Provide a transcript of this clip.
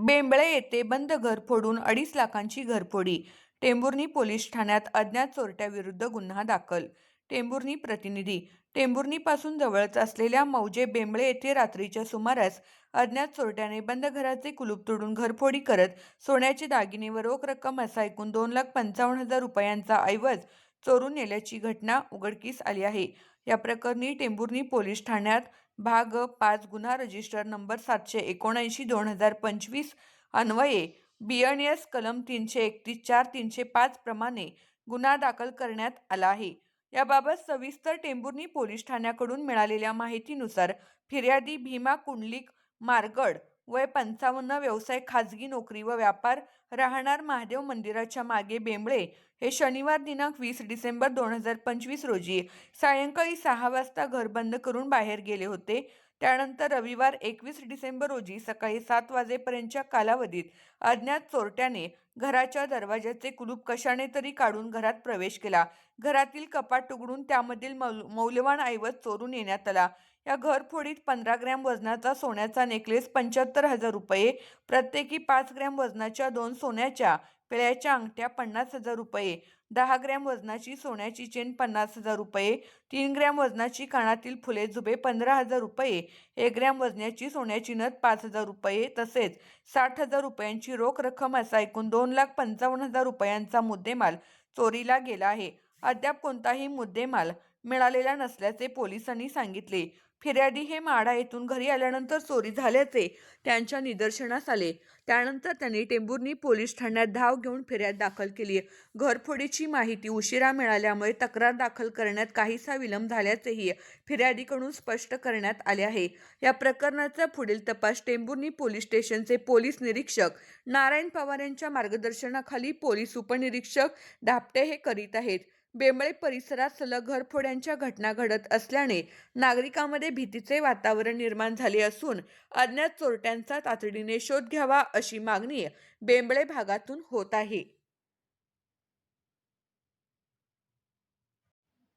बेंबळे येथे बंद घर फोडून अडीच लाखांची घरफोडी. टेंभुर्णी पोलीस ठाण्यात अज्ञात चोरट्याविरुद्ध गुन्हा दाखल. टेंभुर्णी प्रतिनिधी. टेंभुर्णीपासून जवळच असलेल्या मौजे बेंबळे येथे रात्रीच्या सुमारास अज्ञात चोरट्याने बंद घराचे कुलूप तोडून घरफोडी करत सोन्याचे दागिने व रोख रक्कम असा एकूण दोन लाख पंचावन्न हजार रुपयांचा ऐवज चोरून नेल्याची घटना उघडकीस आली आहे. या प्रकरणी टेंभुर्णी पोलीस ठाण्यात भाग पाच गुन्हा रजिस्टर नंबर सातशे एकोणऐंशी दोन हजार पंचवीस अन्वये बीएनएस कलम तीनशे एकतीस चार तीनशे पाच प्रमाणे गुन्हा दाखल करण्यात आला आहे. याबाबत सविस्तर टेंभुर्णी पोलीस ठाण्याकडून मिळालेल्या माहितीनुसार फिर्यादी भीमा कुंडलिक मारगड वय पंचावन्न व्यवसाय खाजगी नोकरी व व्यापार राहणार महादेव मंदिराच्या मागे बेंबळे हे शनिवार दिनांक वीस डिसेंबर दोन हजार पंचवीस रोजी सायंकाळी सहा वाजता घर बंद करून बाहेर गेले होते. त्यानंतर रविवार एकवीस डिसेंबर रोजी सकाळी सात वाजेपर्यंतच्या कालावधीत अज्ञात चोरट्याने घराच्या दरवाजाचे कुलूप कशाने तरी काढून घरात प्रवेश केला. घरातील कपाट उघडून त्यामधील मौल मौल्यवान ऐवज चोरून नेण्यात आला. या घरफोडीत पंधरा ग्रॅम वजनाचा सोन्याचा नेकलेस पंच्याहत्तर हजार रुपये प्रत्येकी पाच ग्रॅम वजनाच्या दोन सोन्याच्या पिळ्याच्या अंगठ्या पन्नास हजार रुपये दहा ग्रॅम वजनाची सोन्याची चेन पन्नास हजार रुपये तीन ग्रॅम वजनाची कानातील फुले जुबे पंधरा हजार रुपये एक ग्रॅम वजनाची सोन्याची नथ पाच हजार रुपये तसेच साठ हजार रुपयांची रोख रक्कम असा एकूण दोन लाख पंचावन्न हजार रुपयांचा मुद्देमाल चोरीला गेला आहे. अद्याप कोणताही मुद्देमाल मिळालेला नसल्याचे पोलिसांनी सांगितले. फिर्यादी हे माढा येथून घरी आल्यानंतर चोरी झाल्याचे त्यांच्या निदर्शनास आले. त्यानंतर त्यांनी टेंभुर्णी पोलीस ठाण्यात धाव घेऊन फिर्याद दाखल केली. घरफोडीची माहिती उशिरा मिळाल्यामुळे तक्रार दाखल करण्यात काहीसा विलंब झाल्याचेही फिर्यादीकडून स्पष्ट करण्यात आले आहे. या प्रकरणाचा पुढील तपास टेंभुर्णी पोलीस स्टेशनचे पोलीस निरीक्षक नारायण पवार यांच्या मार्गदर्शनाखाली पोलीस उपनिरीक्षक धापटे हे करीत आहेत. बेंबळे परिसरात सलग घरफोड्यांच्या घटना घडत असल्याने नागरिकांमध्ये भीतीचे वातावरण निर्माण झाले असून अज्ञात चोरट्यांचा तातडीने शोध घ्यावा अशी मागणी बेंबळे भागातून होत आहे.